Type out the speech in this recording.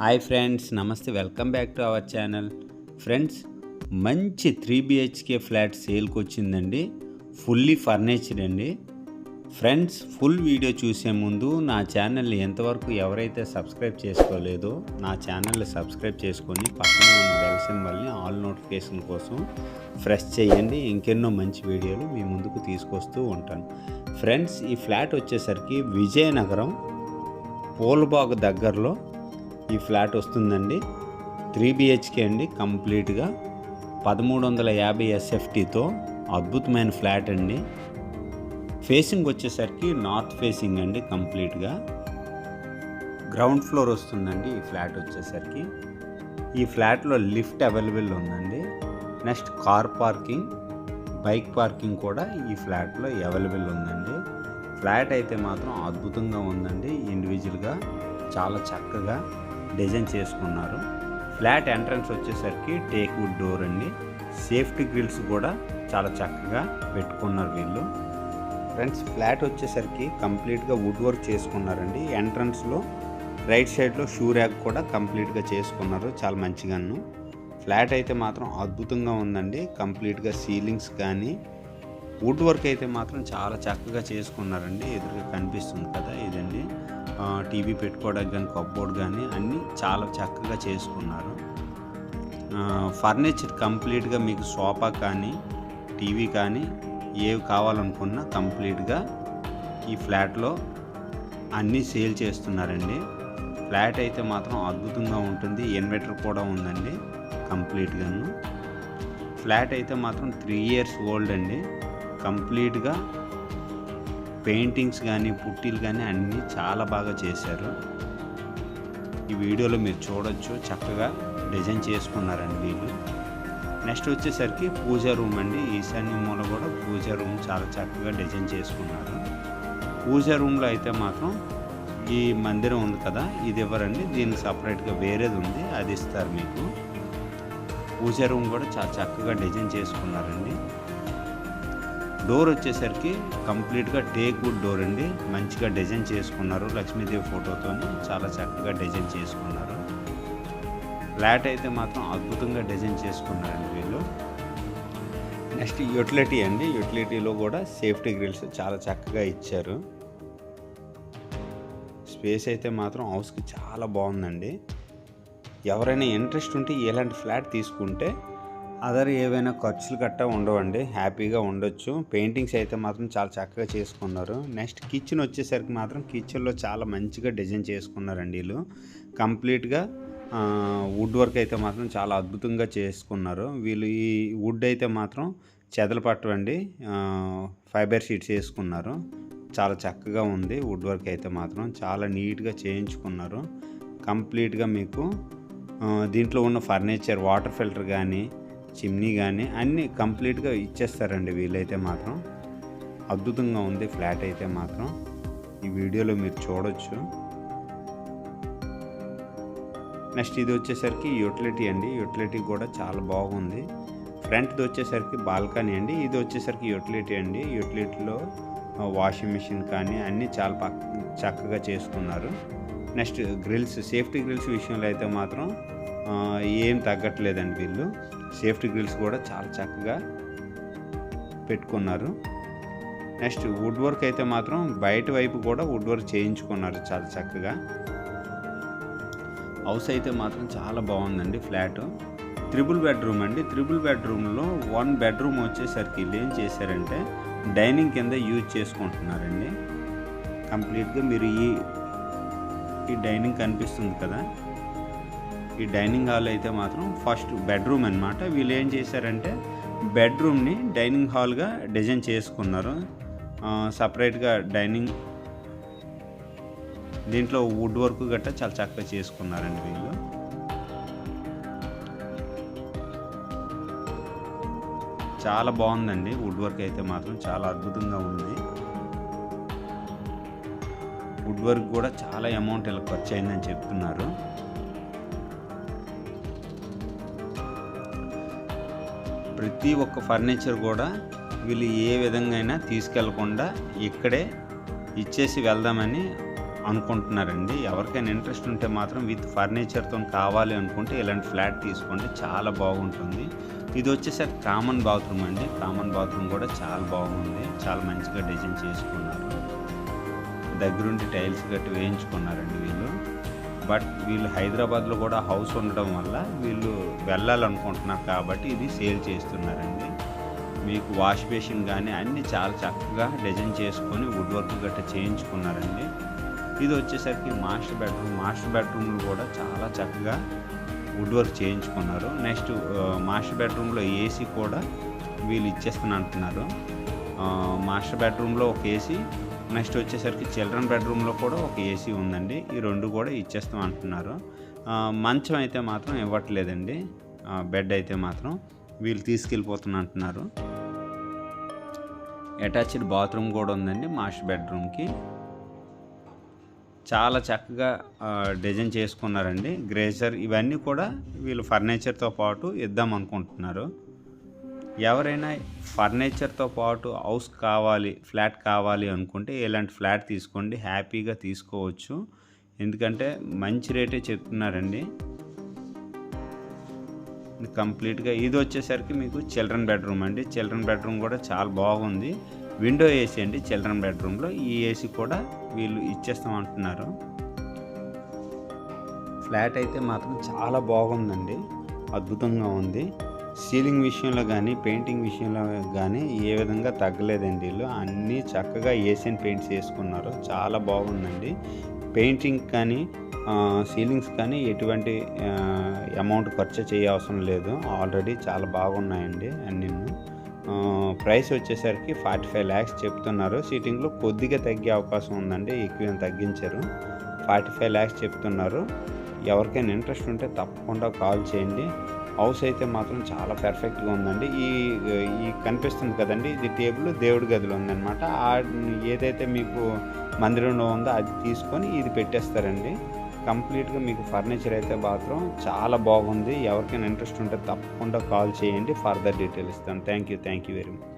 Hi friends నమస్తే welcome back to our channel. Friends మంచి three BHK flat సేల్కి వచ్చిందండి ఫుల్లీ ఫర్నిచర్ అండి. ఫ్రెండ్స్ ఫుల్ వీడియో చూసే ముందు నా ఛానల్ని ఎంతవరకు ఎవరైతే సబ్స్క్రైబ్ చేసుకోలేదో నా ఛానల్ని సబ్స్క్రైబ్ చేసుకొని పక్కన ఉన్న బెల్ సింబల్ని ఆల్ నోటిఫికేషన్ కోసం ఫ్రెష్ చేయండి. ఇంకెన్నో మంచి వీడియోలు మీ ముందుకు తీసుకొస్తూ ఉంటాను. ఫ్రెండ్స్ ఈ ఫ్లాట్ వచ్చేసరికి విజయనగరం పోల్బాగ్ దగ్గరలో ఈ ఫ్లాట్ వస్తుందండి. త్రీ బిహెచ్కే అండి కంప్లీట్గా. పదమూడు వందల యాభై ఎస్ఎఫ్టీతో అద్భుతమైన ఫ్లాట్ అండి. ఫేసింగ్ వచ్చేసరికి నార్త్ ఫేసింగ్ అండి కంప్లీట్గా. గ్రౌండ్ ఫ్లోర్ వస్తుందండి ఈ ఫ్లాట్ వచ్చేసరికి. ఈ ఫ్లాట్లో లిఫ్ట్ అవైలబుల్ ఉందండి. Next car parking bike parking కూడా ఈ ఫ్లాట్లో అవైలబుల్ ఉందండి. ఫ్లాట్ అయితే మాత్రం అద్భుతంగా ఉందండి ఇండివిజువల్గా. చాలా చక్కగా. డిజైన్ చేసుకున్నారు. ఫ్లాట్ ఎంట్రన్స్ వచ్చేసరికి టేక్ వుడ్ డోర్ అండి. సేఫ్టీ గ్రిల్స్ కూడా చాలా చక్కగా పెట్టుకున్నారు వీళ్ళు. ఫ్రెండ్స్ ఫ్లాట్ వచ్చేసరికి కంప్లీట్గా వుడ్ వర్క్ చేసుకున్నారండి. ఎంట్రన్స్లో రైట్ సైడ్లో షూ ర్యాక్ కూడా కంప్లీట్గా చేసుకున్నారు. చాలా మంచిగాను. ఫ్లాట్ అయితే మాత్రం అద్భుతంగా ఉందండి. కంప్లీట్గా సీలింగ్స్ కానీ వుడ్ వర్క్ అయితే మాత్రం చాలా చక్కగా చేసుకున్నారండి. ఎదురుగా కనిపిస్తుంది కదా ఇదండి. టీవీ పెట్టుకోవడానికి కానీ కప్బోర్డ్ కానీ అన్నీ చాలా చక్కగా చేసుకున్నారు. ఫర్నిచర్ కంప్లీట్గా మీకు సోఫా కానీ టీవీ కానీ ఏవి కావాలనుకున్నా కంప్లీట్గా ఈ ఫ్లాట్లో అన్నీ సేల్ చేస్తున్నారండి. ఫ్లాట్ అయితే మాత్రం అద్భుతంగా ఉంటుంది. ఇన్వర్టర్ కూడా ఉందండి కంప్లీట్గాను. ఫ్లాట్ అయితే మాత్రం త్రీ ఇయర్స్ ఓల్డ్ అండి. కంప్లీట్గా పెయింటింగ్స్ కానీ పుట్టీలు కానీ అన్నీ చాలా బాగా చేశారు. ఈ వీడియోలో మీరు చూడొచ్చు చక్కగా డిజైన్ చేసుకున్నారండి వీళ్ళు. నెక్స్ట్ వచ్చేసరికి పూజా రూమ్ అండి. ఈశాన్య మూల కూడా పూజా రూమ్ చాలా చక్కగా డిజైన్ చేసుకున్నారు. పూజా రూమ్లో అయితే మాత్రం ఈ మందిరం ఉంది కదా ఇది ఇవ్వరండి దీనికి సపరేట్గా వేరేది ఉంది అది ఇస్తారు మీకు. పూజా రూమ్ కూడా చాలా చక్కగా డిజైన్ చేసుకున్నారండి. డోర్ వచ్చేసరికి కంప్లీట్గా టేక్ వుడ్ డోర్ అండి. మంచిగా డిజైన్ చేసుకున్నారు. లక్ష్మీదేవి ఫోటోతో చాలా చక్కగా డిజైన్ చేసుకున్నారు. ఫ్లాట్ అయితే మాత్రం అద్భుతంగా డిజైన్ చేసుకున్నారండి వీళ్ళు. నెక్స్ట్ యూటిలిటీ అండి. యూటిలిటీలో కూడా సేఫ్టీ గ్రిల్స్ చాలా చక్కగా ఇచ్చారు. స్పేస్ అయితే మాత్రం హౌస్కి చాలా బాగుందండి. ఎవరైనా ఇంట్రెస్ట్ ఉంటే ఇలాంటి ఫ్లాట్ తీసుకుంటే అదర్ ఏవైనా ఖర్చులు గట్టా ఉండవండి. హ్యాపీగా ఉండొచ్చు. పెయింటింగ్స్ అయితే మాత్రం చాలా చక్కగా చేసుకున్నారు. నెక్స్ట్ కిచెన్ వచ్చేసరికి మాత్రం కిచెన్లో చాలా మంచిగా డిజైన్ చేసుకున్నారండి వీళ్ళు. కంప్లీట్గా వుడ్ వర్క్ అయితే మాత్రం చాలా అద్భుతంగా చేసుకున్నారు. వీళ్ళు ఈ వుడ్ అయితే మాత్రం చెదలు పట్టవండి. ఫైబర్ షీట్స్ వేసుకున్నారు. చాలా చక్కగా ఉంది. వుడ్ వర్క్ అయితే మాత్రం చాలా నీట్గా చేయించుకున్నారు. కంప్లీట్గా మీకు దీంట్లో ఉన్న ఫర్నిచర్ వాటర్ ఫిల్టర్ కానీ చిమ్నీ కానీ అన్నీ కంప్లీట్గా ఇచ్చేస్తారండి వీలైతే మాత్రం. అద్భుతంగా ఉంది ఫ్లాట్ అయితే మాత్రం. ఈ వీడియోలో మీరు చూడొచ్చు. నెక్స్ట్ ఇది వచ్చేసరికి యూటిలిటీ అండి. యూటిలిటీ కూడా చాలా బాగుంది. ఫ్రంట్ది వచ్చేసరికి బాల్కనీ అండి. ఇది వచ్చేసరికి యూటిలిటీ అండి. యూటిలిటీలో వాషింగ్ మిషన్ కానీ అన్నీ చాలా పక్క చక్కగా చేసుకున్నారు. నెక్స్ట్ గ్రిల్స్ సేఫ్టీ గ్రిల్స్ విషయంలో అయితే మాత్రం ఏం తగ్గట్లేదండి వీళ్ళు సేఫ్టీ గ్రిల్స్ కూడా చాలా చక్కగా పెట్టుకున్నారు. నెక్స్ట్ వుడ్ వర్క్ అయితే మాత్రం బయట వైపు కూడా వుడ్ వర్క్ చేయించుకున్నారు చాలా చక్కగా. హౌస్ అయితే మాత్రం చాలా బాగుందండి ఫ్లాట్. త్రిబుల్ బెడ్రూమ్ అండి. త్రిబుల్ బెడ్రూమ్లో వన్ బెడ్రూమ్ వచ్చేసరికి వీళ్ళు ఏం చేశారంటే డైనింగ్ కింద యూజ్ చేసుకుంటున్నారండి. కంప్లీట్గా మీరు ఈ ఈ డైనింగ్ కనిపిస్తుంది కదా. ఈ డైనింగ్ హాల్ అయితే మాత్రం ఫస్ట్ బెడ్రూమ్ అనమాట వీళ్ళు ఏం చేశారంటే బెడ్రూమ్ని డైనింగ్ హాల్గా డిజైన్ చేసుకున్నారు. సపరేట్గా డైనింగ్ దీంట్లో వుడ్ వర్క్ గట్టా చాలా చక్కగా చేసుకున్నారండి వీళ్ళు. చాలా బాగుందండి వుడ్ వర్క్ అయితే మాత్రం చాలా అద్భుతంగా ఉంది. వుడ్ వర్క్ కూడా చాలా అమౌంట్ ఇలా ఖర్చు అయిందని చెప్తున్నారు. ప్రతి ఒక్క ఫర్నిచర్ కూడా వీళ్ళు ఏ విధంగా అయినా తీసుకెళ్ళకుండా ఇక్కడే ఇచ్చేసి వెళ్దామని అనుకుంటున్నారండి. ఎవరికైనా ఇంట్రెస్ట్ ఉంటే మాత్రం విత్ ఫర్నిచర్తో కావాలి అనుకుంటే ఇలాంటి ఫ్లాట్ తీసుకోండి. చాలా బాగుంటుంది. ఇది వచ్చేసరికి కామన్ బాత్రూమ్ అండి. కామన్ బాత్రూమ్ కూడా చాలా బాగుంది. చాలా మంచిగా డిజైన్ చేసుకున్నారు. దగ్గరుండి టైల్స్ గట్టి వేయించుకున్నారండి వీళ్ళు. బట్ వీళ్ళు హైదరాబాద్లో కూడా హౌస్ ఉండడం వల్ల వీళ్ళు వెళ్ళాలనుకుంటున్నారు కాబట్టి ఇది సేల్ చేస్తున్నారండి. మీకు వాష్ బేసిన్ కానీ అన్నీ చాలా చక్కగా డిజైన్ చేసుకొని వుడ్ వర్క్ గట్రా చేయించుకున్నారండి. ఇది వచ్చేసరికి మాస్టర్ బెడ్రూమ్ మాస్టర్ బెడ్రూమ్లు కూడా చాలా చక్కగా వుడ్ వర్క్ చేయించుకున్నారు. నెక్స్ట్ మాస్టర్ బెడ్రూమ్లో ఏసీ కూడా వీళ్ళు ఇచ్చేస్తాను అంటున్నారు మాస్టర్ బెడ్రూమ్లో ఒక ఏసీ నెక్స్ట్ వచ్చేసరికి చిల్డ్రన్ బెడ్రూమ్లో కూడా ఒక ఏసీ ఉందండి. ఈ రెండు కూడా ఇచ్చేస్తాం అంటున్నారు. మంచం అయితే మాత్రం ఇవ్వట్లేదండి. బెడ్ అయితే మాత్రం వీళ్ళు తీసుకెళ్ళిపోతున్నా అంటున్నారు. అటాచ్డ్ బాత్రూమ్ కూడా ఉందండి మాస్టర్ బెడ్రూమ్కి. చాలా చక్కగా డిజైన్ చేసుకున్నారండి. గ్రేజర్ ఇవన్నీ కూడా వీళ్ళు ఫర్నిచర్తో పాటు ఇద్దాం అనుకుంటున్నారు. ఎవరైనా ఫర్నిచర్తో పాటు హౌస్ కావాలి ఫ్లాట్ కావాలి అనుకుంటే ఇలాంటి ఫ్లాట్ తీసుకోండి హ్యాపీగా తీసుకోవచ్చు. ఎందుకంటే మంచి రేటే చెప్తున్నారండి. కంప్లీట్గా ఇది వచ్చేసరికి మీకు చిల్డ్రన్ బెడ్రూమ్ అండి. చిల్డ్రన్ బెడ్రూమ్ కూడా చాలా బాగుంది. విండో ఏసీ అండి చిల్డ్రన్ బెడ్రూమ్లో. ఈ ఏసీ కూడా వీళ్ళు ఇచ్చేస్తాం అంటున్నారు ఫ్లాట్ అయితే మాత్రం చాలా బాగుందండి. అద్భుతంగా ఉంది. సీలింగ్ విషయంలో కానీ పెయింటింగ్ విషయంలో కానీ ఏ విధంగా తగ్గలేదండి వీళ్ళు. అన్నీ చక్కగా ఏషియన్ పెయింట్స్ వేసుకున్నారు. చాలా బాగుందండి. పెయింటింగ్ కానీ సీలింగ్స్ కానీ ఎటువంటి అమౌంట్ ఖర్చు చేయవసరం లేదు. ఆల్రెడీ చాలా బాగున్నాయండి అన్నీ. ప్రైస్ వచ్చేసరికి ఫార్టీ ఫైవ్ ల్యాక్స్ చెప్తున్నారు. సీటింగ్లో కొద్దిగా తగ్గే అవకాశం ఉందండి. ఎక్కువ తగ్గించరు. ఫార్టీ ఫైవ్ ల్యాక్స్ చెప్తున్నారు. ఎవరికైనా ఇంట్రెస్ట్ ఉంటే తప్పకుండా కాల్ చేయండి. హౌస్ అయితే మాత్రం చాలా పర్ఫెక్ట్గా ఉందండి. ఈ ఈ కనిపిస్తుంది కదండి ఇది టేబుల్ దేవుడి గదిలో ఉందన్నమాట. ఆ ఏదైతే మీకు మందిరంలో ఉందో అది తీసుకొని ఇది పెట్టేస్తారండి. కంప్లీట్గా మీకు ఫర్నిచర్ అయితే మాత్రం చాలా బాగుంది. ఎవరికైనా ఇంట్రెస్ట్ ఉంటే తప్పకుండా కాల్ చేయండి. ఫర్దర్ డీటెయిల్ ఇస్తాను thank you thank you very much.